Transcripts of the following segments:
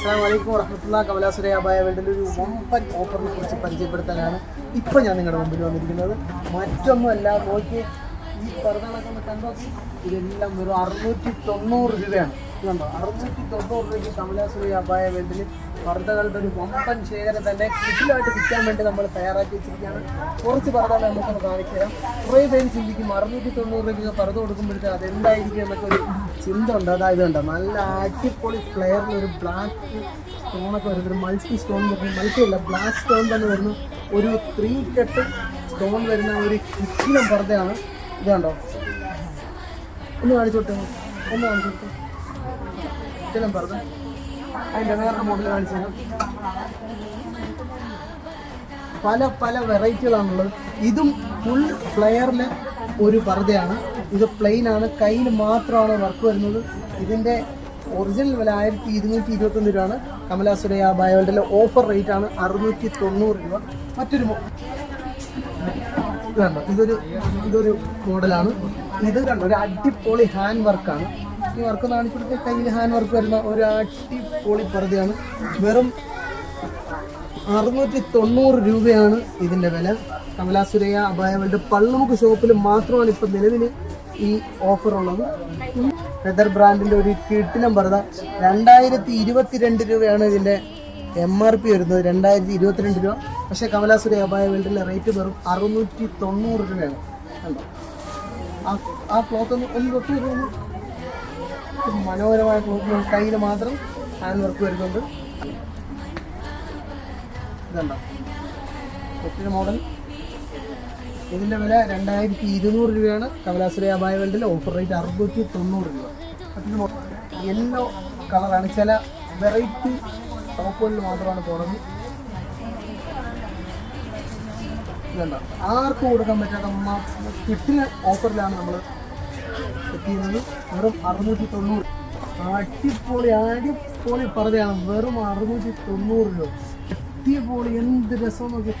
അസ്സാം വലൈക്കും വറഹമത്തുള്ള കമലാസുരയ അബായ വേൾഡിന്റെ ഒരു വമ്പൻ ഓഫറിനെ കുറിച്ച് പരിചയപ്പെടുത്താനാണ് ഇപ്പം ഞാൻ നിങ്ങളുടെ മുമ്പിൽ വന്നിരിക്കുന്നത്. മറ്റൊന്നുമല്ല നോക്കി ഈ ഒന്ന് കണ്ടോ ഇതെല്ലാം വെറും അറുന്നൂറ്റി തൊണ്ണൂറ് രൂപയാണ്. കണ്ടോ അറുന്നൂറ്റി തൊണ്ണൂറ് രൂപയ്ക്ക് കമലാസുരി അബായ വേണ്ടി പർദ്ദകളുടെ ഒരു വമ്പൻ ശേഖരം തന്നെ കിറ്റിലായിട്ട് വിൽക്കാൻ വേണ്ടി നമ്മൾ തയ്യാറാക്കി വെച്ചിരിക്കുകയാണ്. കുറച്ച് പർദ്ദകൾ നമുക്കൊന്ന് കാണിച്ചു തരാം. കുറേ പേര് ചിന്തിക്കും അറുന്നൂറ്റി തൊണ്ണൂറ് രൂപയ്ക്ക് പർദ്ദ കൊടുക്കുമ്പോഴത്തേക്ക് അതെന്തായിരിക്കും എന്നൊക്കെ ഒരു ചിന്ത ഉണ്ട്. അതായത് ഉണ്ട് നല്ല അടിപൊളി ഫ്ലെയറിൽ ഒരു ബ്ലാക്ക് സ്റ്റോണൊക്കെ വരുന്നത് ഒരു മൾട്ടി സ്റ്റോൺ വരുന്ന. മൾട്ടി അല്ല ബ്ലാക്ക് സ്റ്റോൺ തന്നെ വരുന്നു. ഒരു ത്രീ കെട്ട് സ്റ്റോൺ വരുന്ന ഒരു കിച്ചിനം പർദ്ദയാണ് ഇത് കണ്ടോ ഒന്ന് കാണിച്ചോട്ടെ ഒന്ന് കാണിച്ചോട്ടെ ഇതെല്ലാം പറഞ്ഞു അതിന്റെ വേറെ മോഡൽ കാണിച്ചു പല പല വെറൈറ്റികളാണുള്ളത് ഇതും ഫുൾ ഫ്ലെയറിലെ ഒരു പർദ്ദയാണ്. ഇത് പ്ലെയിൻ ആണ്. കയ്യിൽ മാത്രമാണ് വർക്ക് വരുന്നത്. ഇതിന്റെ ഒറിജിനൽ വില ആയിരത്തി ഇരുന്നൂറ്റി ഇരുപത്തൊന്ന് രൂപയാണ് കമലാസുരയ ബയോളിന്റെ ഓഫർ റേറ്റ് ആണ് അറുന്നൂറ്റി തൊണ്ണൂറ് രൂപ. മറ്റൊരു കണ്ടോ ഇതൊരു ഇതൊരു മോഡലാണ്. ഇത് കണ്ടോ ഒരു അടിപൊളി ഹാൻഡ് വർക്കാണ് ഈ വർക്ക് കാണിച്ചിട്ട് കയ്യിൽ ഹാൻഡ് വർക്ക് വരുന്ന ഒരു അടിപൊളി പർദ്ദയാണ്. വെറും അറുന്നൂറ്റി തൊണ്ണൂറ് രൂപയാണ് ഇതിന്റെ വില. കമലാസുരയ അബായ വേൾഡ് പള്ളുമുക്ക് ഷോപ്പിൽ മാത്രമാണ് ഇപ്പം നിലവിൽ ഈ ഓഫർ ഉള്ളത്. ഫെദർ ബ്രാൻഡിന്റെ ഒരു കിട്ടിനം പർദ്ദ രണ്ടായിരത്തി ഇരുപത്തിരണ്ട് രൂപയാണ് ഇതിന്റെ എം ആർ പി വരുന്നത്. രണ്ടായിരത്തി ഇരുപത്തിരണ്ട് രൂപ. പക്ഷേ കമലാസുര അബായ വേൾഡിലെ റേറ്റ് വെറും അറുന്നൂറ്റി തൊണ്ണൂറ് രൂപയാണ് ആ ക്ലോത്ത് ഒന്ന് ഒന്ന് തൊട്ട് വരുന്നു മനോഹരമായ ക്ലോത്ത് കയ്യിൽ മാത്രം ഹാൻഡ് വർക്ക് വരുന്നുണ്ട്. ഇതുണ്ടോ? മോഡൽ ഇതിന്റെ വില രണ്ടായിരത്തി ഇരുന്നൂറ് രൂപയാണ്. കമലാസുര അബായ വേൾഡിലെ ഓഫർ റേറ്റ് അറുന്നൂറ്റി തൊണ്ണൂറ് രൂപ. യെല്ലോ കളറാണ് ചില വെറൈറ്റി ടോപ്പുകളിൽ മാത്രമാണ് പോണത് ഇതുണ്ടോ ആർക്കും കൊടുക്കാൻ പറ്റാത്ത കിട്ടിയ ഓഫറിലാണ് നമ്മൾ ചെയ്യുന്നത്. വെറും അറുന്നൂറ്റി തൊണ്ണൂറ് അടിപൊളി പോളി പറയാണ് വെറും അറുന്നൂറ്റി തൊണ്ണൂറ് രൂപ. അടിപൊളി എന്ത് രസം നോക്കി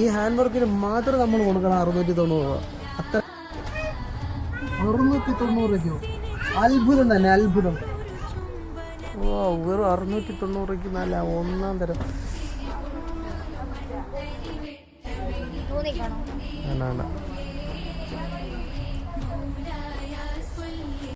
ഈ ഹാൻഡ് വർക്കിന് മാത്രം നമ്മൾ കൊടുക്കണം അറുന്നൂറ്റി തൊണ്ണൂറ് രൂപ. അത്ര. അറുന്നൂറ്റി തൊണ്ണൂറ് രൂപ അത്ഭുതം തന്നെ അത്ഭുതം. ഓ വെറും അറുന്നൂറ്റി തൊണ്ണൂറ് രൂപയ്ക്ക് നല്ല ഒന്നാം തരം. തോന്നിക്കാണോ വേണ്ട വേണ്ട